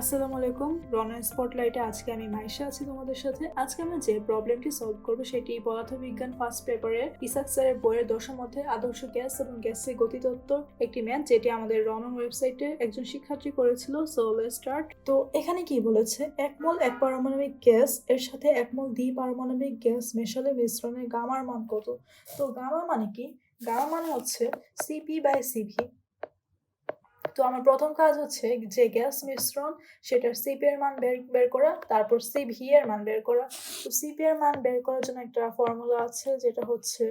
আসসালামু আলাইকুম, রনা স্পটলাইটে আজকে আমি মাইশা আছি তোমাদের সাথে। আজকে আমরা যে প্রবলেমটি সলভ করব সেটি পদার্থবিজ্ঞান ফার্স্ট পেপারে ইসাক স্যারের বইয়ের দশের মধ্যে আদর্শ গ্যাস এবং গ্যাসের গতিতত্ত্ব একটি ম্যাথ, যেটি আমাদের রনন ওয়েবসাইটে একজন শিক্ষার্থী করেছিল সো স্টার্ট তো এখানে কি বলেছে? এক মোল এক পারমাণবিক গ্যাস, এর সাথে এক মোল দ্বি পারমাণবিক গ্যাস মেশালে মিশ্রণে গামার মান কত? তো গামা মানে কি? গামা মানে হচ্ছে সিপি বাই সিভি তো আমার প্রথম কাজ হচ্ছে যে গ্যাস মিশ্রণ, সেটার সিপি এর মান বের বের করা, তারপর সিভি এর মান বের করা। তো সিপি এর মান বের করার জন্য একটা ফর্মুলা আছে, যেটা হচ্ছে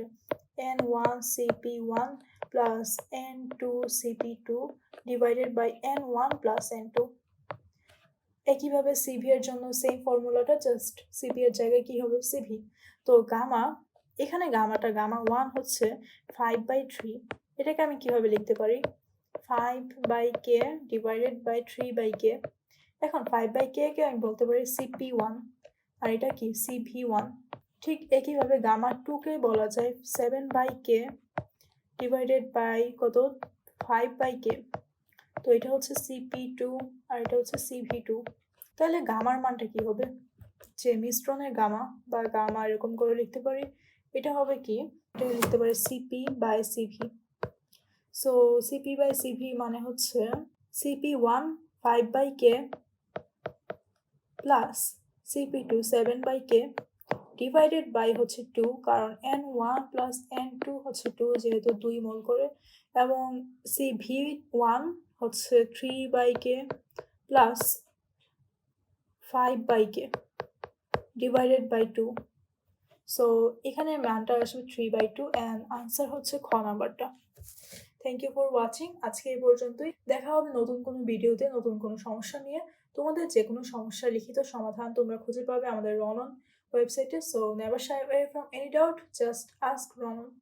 N one CP one plus N two CP two divided by N one plus N two একইভাবে সিভি এর জন্য সেম ফর্মুলাটা জাস্ট সিপি এর জায়গায় কি হবে? সিভি তো গামা এখানে গামাটা, গামা ওয়ান হচ্ছে ফাইভ বাই থ্রি এটাকে আমি কীভাবে লিখতে পারি? Five by K divided by three by K এখন ফাইভ বাই কে কে আমি বলতে পারি সিপি ওয়ান আর এটা কি? সিভি ওয়ান ঠিক একইভাবে গামা টুকে বলা যায় seven by K divided by কত? ফাইভ বাই কে তো এটা হচ্ছে সিপি টু আর এটা হচ্ছে সিভি টু তাহলে গামার মানটা কি হবে? যে মিশ্রণের গামা বা গামা এরকম করে লিখতে পারি। এটা হবে কি? এটা লিখতে পারে CP by CV so CP by CV মানে হচ্ছে CP one five by K plus CP two seven by K divided by হচ্ছে টু কারণ N one plus N two হচ্ছে টু যেহেতু দুই মোল করে, এবং সি ভি ওয়ান হচ্ছে three by K plus five by K divided by two so এখানে ম্যানটা আসবে three by two and answer হচ্ছে খ নাম্বারটা। থ্যাংক ইউ ফর ওয়াচিং আজকে এই পর্যন্তই। দেখা হবে নতুন কোনো ভিডিওতে, নতুন কোনো সমস্যা নিয়ে। তোমাদের যে কোনো সমস্যার লিখিত সমাধান তোমরা খুঁজে পাবে আমাদের রনন ওয়েবসাইটে। So never away from any doubt just ask রনন